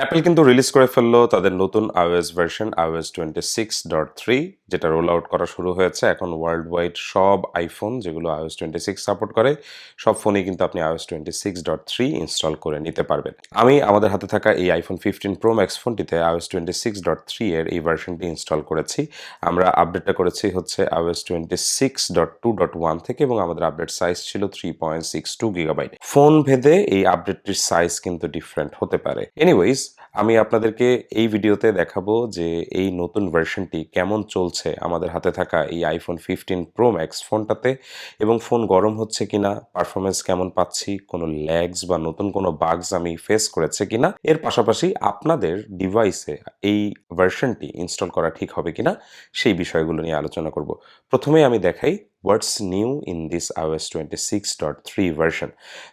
Apple কিন্তু release করে ফেলল তাদের নতুন iOS version iOS twenty six dot three যেটা রোল আউট করা শুরু হয়েছে। এখন ওয়ার্ল্ড ওয়াইড সব আইফোন যেগুলো iOS টোয়েন্টি সিক্স সাপোর্ট করে, সব ফোনেই কিন্তু আপনি iOS twenty six dot three install করে নিতে পারবেন। আমি আমাদের হাতে থাকা এই আইফোন ফিফটিন প্রো ম্যাক্স ফোনটিতে iOS twenty six dot three এর এই ভার্সনটি ইনস্টল করেছি। আমরা আপডেটটা করেছি হচ্ছে iOS twenty six dot two dot one থেকে এবং আমাদের আপডেট সাইজ ছিল three point six two gigabyte phone ভেদে এই আপডেটটির সাইজ কিন্তু ডিফারেন্ট হতে পারে। এনিওয়েজ আমি আপনাদেরকে এই ভিডিওতে দেখাবো যে এই নতুন ভার্সনটি কেমন চলছে আমাদের হাতে থাকা এই আইফোন ফিফটিন প্রো ম্যাক্স ফোনটাতে এবং ফোন গরম হচ্ছে কিনা পারফরমেন্স কেমন পাচ্ছি, কোনো ল্যাগস বা নতুন কোনো বাগস আমি ফেস করেছে কিনা, এর পাশাপাশি আপনাদের ডিভাইসে এই ভার্সনটি ইনস্টল করা ঠিক হবে কিনা, সেই বিষয়গুলো নিয়ে আলোচনা করব। প্রথমে আমি দেখাই what's new in this iOS twenty six dot three version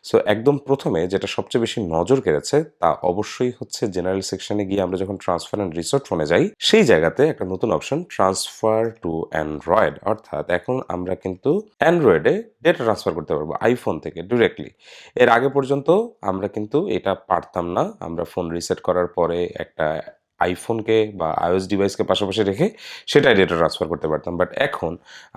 so একদম প্রথমে যেটা সবচেয়ে বেশি নজর কেড়েছে তা অবশ্যই হচ্ছে জেনারেল সেকশনে গিয়ে আমরা যখন ট্রান্সফার অ্যান্ড রিসোর্ট ফোনে যাই, সেই জায়গাতে একটা নতুন অপশন ট্রান্সফার টু অ্যান্ড্রয়েড অর্থাৎ এখন আমরা কিন্তু অ্যান্ড্রয়েডে ডেটা ট্রান্সফার করতে পারব আইফোন থেকে ডিরেক্টলি এর আগে পর্যন্ত আমরা কিন্তু এটা পারতাম না। আমরা ফোন রিসেট করার পরে একটা আইফোনকে বা আইওএস ডিভাইসকে পাশাপাশি রেখে সেটাই ডেটা ট্রান্সফার করতে পারতাম। বাট এখন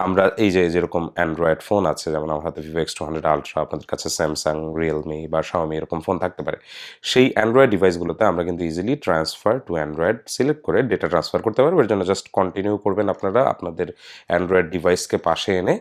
আমরা এই যে যেরকম অ্যান্ড্রয়েড ফোন আছে, যেমন আমার হাতে Vivo X two hundred Ultra আপনাদের কাছে স্যামসাং রিয়েলমি বা শাওমি এরকম ফোন থাকতে পারে, সেই অ্যান্ড্রয়েড ডিভাইসগুলোতে আমরা কিন্তু easily transfer to Android select করে ডেটা ট্রান্সফার করতে পারব। এর জন্য জাস্ট কন্টিনিউ করবেন আপনারা আপনাদের অ্যান্ড্রয়েড ডিভাইসকে পাশে এনে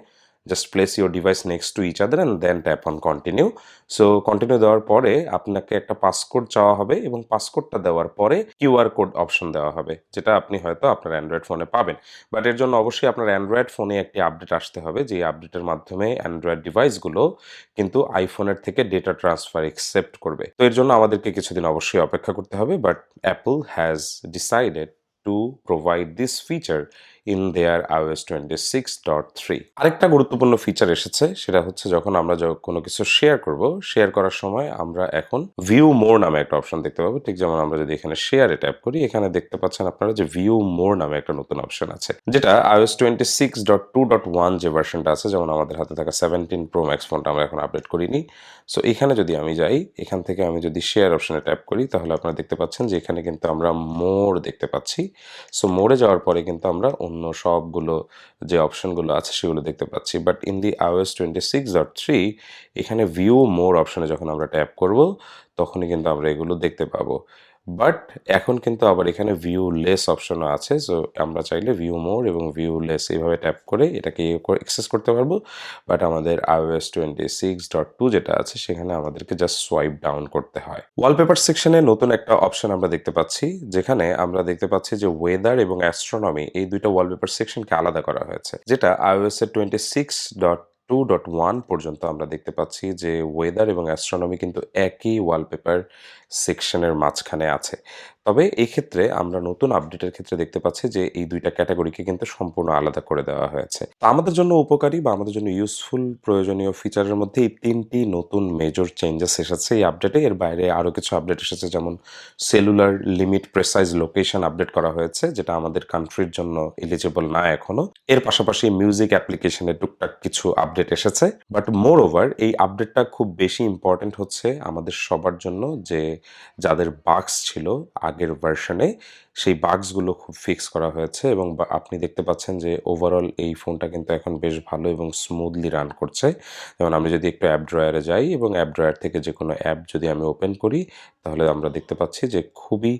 just place your device next to each other and then tap on continue so continue দেওয়ার পরে আপনাকে একটা পাসকোড চাওয়া হবে এবং পাসকোডটা দেওয়ার পরে কিউআর কোড অপশন দেওয়া হবে, যেটা আপনি হয়তো আপনার অ্যান্ড্রয়েড ফোনে পাবেন। বাট এর জন্য অবশ্যই আপনার অ্যান্ড্রয়েড ফোনে একটি আপডেট আসতে হবে যে আপডেটের মাধ্যমে অ্যান্ড্রয়েড ডিভাইসগুলো কিন্তু আইফোনের থেকে ডেটা ট্রান্সফার একসেপ্ট করবে। তো এর জন্য আমাদেরকে কিছুদিন অবশ্যই অপেক্ষা করতে হবে but Apple has decided to provide this feature in their iOS twenty six dot three. আরেকটা গুরুত্বপূর্ণ ফিচার এসেছে, সেটা হচ্ছে যখন আমরা কোনো কিছু শেয়ার করব শেয়ার করার সময় আমরা এখন ভিউ মোর নামে একটা অপশন দেখতে পাবো। ঠিক যেমন আমরা যদি এখানে শেয়ারে ট্যাপ করি, এখানে দেখতে পাচ্ছেন আপনারা যে ভিউ মোর নামে একটা নতুন অপশন আছে, যেটা iOS twenty six dot two dot one যে ভার্সনটা আছে, যেমন আমাদের হাতে থাকা সেভেন্টিন প্রো ম্যাক্স ফোনটা আমরা এখন আপডেট করিনি। সো এখানে যদি আমি যাই, এখান থেকে আমি যদি শেয়ার অপশনে ট্যাপ করি, তাহলে আপনারা দেখতে পাচ্ছেন যে এখানে কিন্তু আমরা মোর দেখতে পাচ্ছি। সো মোড়ে যাওয়ার পরে কিন্তু আমরা অন্য সবগুলো যে অপশনগুলো আছে সেগুলো দেখতে পাচ্ছি। But in the iOS twenty six dot three এখানে ভিউ মোর অপশনে যখন আমরা ট্যাপ করব তখনই কিন্তু আমরা এগুলো দেখতে পাবো। বাট এখন কিন্তু আবার এখানে ভিউ লেস অপশনও আছে সো আমরা চাইলে ভিউ মোর এবং ভিউ লেস এইভাবে ট্যাপ করে এটাকে এক্সেস করতে পারব। বাট আমাদের iOS twenty six dot two যেটা আছে, সেখানে আমাদেরকে জাস্ট সোয়াইপ ডাউন করতে হয়। ওয়ালপেপার সেকশনে নতুন একটা অপশন আমরা দেখতে পাচ্ছি, যেখানে আমরা দেখতে পাচ্ছি যে ওয়েদার এবং অ্যাস্ট্রোনমি এই দুইটা ওয়ালপেপার সেকশনকে আলাদা করা হয়েছে, যেটা iOS এর twenty six dot two dot one পর্যন্ত আমরা দেখতে পাচ্ছি যে ওয়েদার এবং অ্যাস্ট্রোনমি কিন্তু একই ওয়ালপেপার সেকশনের মাঝখানে আছে। তবে এই ক্ষেত্রে আমরা নতুন আপডেটের ক্ষেত্রে দেখতে পাচ্ছি যে এই দুইটা ক্যাটাগরিকে কিন্তু সম্পূর্ণ আলাদা করে দেওয়া হয়েছে। তো আমাদের জন্য উপকারী বা আমাদের জন্য ইউজফুল প্রয়োজনীয় ফিচারের মধ্যে এই তিনটি নতুন মেজর চেঞ্জেস এসেছে। এই আপডেটে এর বাইরে আরও কিছু আপডেট এসেছে, যেমন cellular limit precise location update করা হয়েছে, যেটা আমাদের কান্ট্রির জন্য এলিজিবল না এখনও। এর পাশাপাশি মিউজিক অ্যাপ্লিকেশনে টুকটাক কিছু আপডেট এসেছে। বাট মোর ওভার এই আপডেটটা খুব বেশি ইম্পর্টেন্ট হচ্ছে আমাদের সবার জন্য যে যাদের বাক্স ছিল আগের ভার্সনে সেই বাগসগুলো খুব ফিক্স করা হয়েছে এবং আপনি দেখতে পাচ্ছেন যে ওভারঅল এই ফোনটা কিন্তু এখন বেশ ভালো এবং স্মুথলি রান করছে। যেমন আমি যদি একটু অ্যাপ ড্রয়ারে যাই এবং অ্যাপ ড্রয়ার থেকে যে কোনো অ্যাপ যদি আমি ওপেন করি, তাহলে আমরা দেখতে পাচ্ছি যে খুবই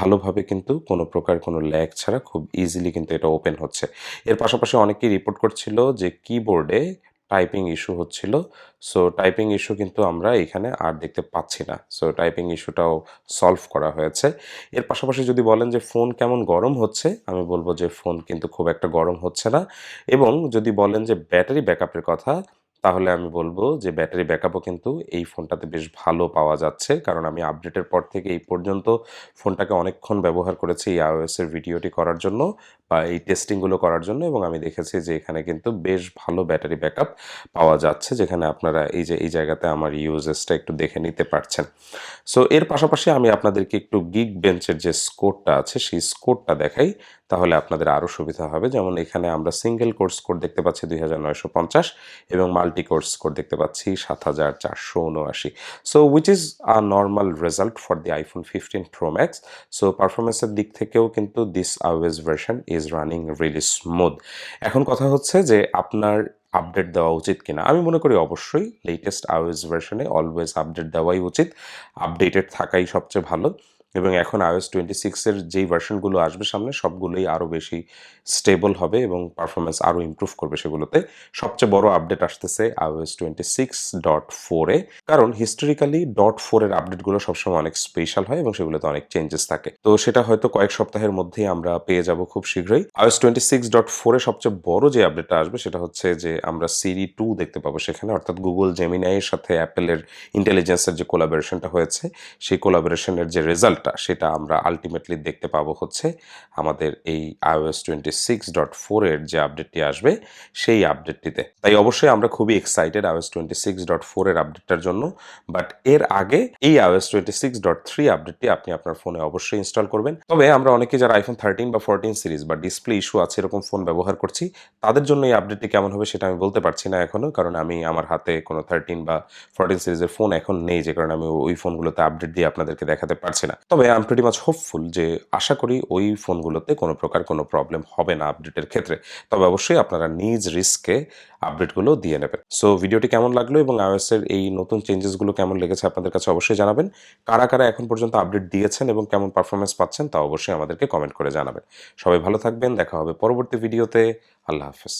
ভালোভাবে কিন্তু কোনো প্রকার কোনো ল্যাগ ছাড়া খুব ইজিলি কিন্তু এটা ওপেন হচ্ছে। এর পাশাপাশি অনেকেই রিপোর্ট করছিল যে কিবোর্ডে টাইপিং ইস্যু হচ্ছিল। সো টাইপিং ইস্যু কিন্তু আমরা এখানে আর দেখতে পাচ্ছি না। সো টাইপিং ইস্যুটাও সলভ করা হয়েছে। এর পাশাপাশি যদি বলেন যে ফোন কেমন গরম হচ্ছে, আমি বলব যে ফোন কিন্তু খুব একটা গরম হচ্ছে না। এবং যদি বলেন যে ব্যাটারি ব্যাকআপের কথা, তাহলে আমি বলব যে ব্যাটারি ব্যাকআপও কিন্তু এই ফোনটাতে বেশ ভালো পাওয়া যাচ্ছে। কারণ আমি আপডেটের পর থেকে এই পর্যন্ত ফোনটাকে অনেকক্ষণ ব্যবহার করেছি এই এর ভিডিওটি করার জন্য। এই টেস্টিংগুলো করার জন্য এবং আমি দেখেছি যে এখানে কিন্তু বেশ ভালো ব্যাটারি ব্যাকআপ পাওয়া যাচ্ছে, যেখানে আপনারা এই যে, এই জায়গাতে আমার ইউজেসটা একটু দেখে নিতে পারছেন। সো এর পাশাপাশি আমি আপনাদেরকে একটু গিগ বেঞ্চের যে স্কোরটা আছে, সেই স্কোরটা দেখাই, তাহলে আপনাদের আরও সুবিধা হবে। যেমন এখানে আমরা সিঙ্গেল কোর্স স্কোর দেখতে পাচ্ছি দুই হাজার নয়শো পঞ্চাশ এবং মাল্টি কোর্স স্কোর দেখতে পাচ্ছি সাত হাজার চারশো উনআশি। So which is a normal result for the iPhone fifteen Pro Max so পারফরমেন্সের দিক থেকেও কিন্তু this iOS version is running really smooth এখন কথা হচ্ছে যে আপনার আপডেট দেওয়া উচিত কিনা। আমি মনে করি অবশ্যই লেটেস্ট আওয়েজ ভার্সনে অলওয়েজ আপডেট দেওয়াই উচিত। আপডেটেড থাকাই সবচেয়ে ভালো। এবং এখন আইওএস টোয়েন্টি সিক্সের যেই ভার্সনগুলো আসবে সামনে, সবগুলোই আরও বেশি স্টেবল হবে এবং পারফরমেন্স আরও ইমপ্রুভ করবে সেগুলোতে। সবচেয়ে বড় আপডেট আসতেছে আইওএস টোয়েন্টি সিক্স ডট ফোরে কারণ হিস্টোরিক্যালি ডট ফোরের আপডেটগুলো সবসময় অনেক স্পেশাল হয় এবং সেগুলোতে অনেক চেঞ্জেস থাকে। তো সেটা হয়তো কয়েক সপ্তাহের মধ্যেই আমরা পেয়ে যাব খুব শীঘ্রই। আইওএস টোয়েন্টি সিক্স ডট ফোরে সবচেয়ে বড় যে আপডেটটা আসবে সেটা হচ্ছে যে আমরা সিরি টু দেখতে পাবো সেখানে, অর্থাৎ গুগল জেমিনাইয়ের সাথে অ্যাপেলের ইন্টেলিজেন্সের যে কোলাবোরেশনটা হয়েছে, সেই কোলাবোরেশনের যে রেজাল্টটা সেটা আমরা আলটিমেটলি দেখতে পাবো হচ্ছে আমাদের এই আইওএস টোয়েন্টি সিক্স ডট ফোরের যে আপডেটটি আসবে, সেই আপডেটটিতে তাই অবশ্যই আমরা খুবই excited iOS twenty six dot ফোরের আপডেটটার জন্য বাট এর আগে এই iOS twenty six dot three আপডেটটি আপনি আপনার ফোনে অবশ্যই ইনস্টল করবেন। তবে আমরা অনেকে যারা আইফোন থার্টিন বা ফোরটিন সিরিজ বা ডিসপ্লে ইস্যু আছে, এরকম ফোন ব্যবহার করছি, তাদের জন্য এই আপডেটটি কেমন হবে সেটা আমি বলতে পারছি না এখনও কারণ আমি আমার হাতে কোনো থার্টিন বা ফোরটিন সিরিজের ফোন এখন নেই, যে কারণে আমি ওই ফোনগুলোতে আপডেট দিয়ে আপনাদেরকে দেখাতে পারছি না। তবে I am pretty much hopeful যে আশা করি ওই ফোনগুলোতে কোনো প্রকার কোনো প্রবলেম হবে না আপডেটের ক্ষেত্রে। তবে অবশ্যই আপনারা নিজ রিস্কে আপডেটগুলো দিয়ে নেবেন। সো ভিডিওটি কেমন লাগল এবং এর এই নতুন চেঞ্জেসগুলো কেমন লেগেছে আপনাদের কাছে অবশ্যই জানাবেন। কারা কারা এখন পর্যন্ত আপডেট দিয়েছেন এবং কেমন পারফরমেন্স পাচ্ছেন তা অবশ্যই আমাদেরকে কমেন্ট করে জানাবেন। সবাই ভালো থাকবেন, দেখা হবে পরবর্তী ভিডিওতে আল্লাহ হাফেজ।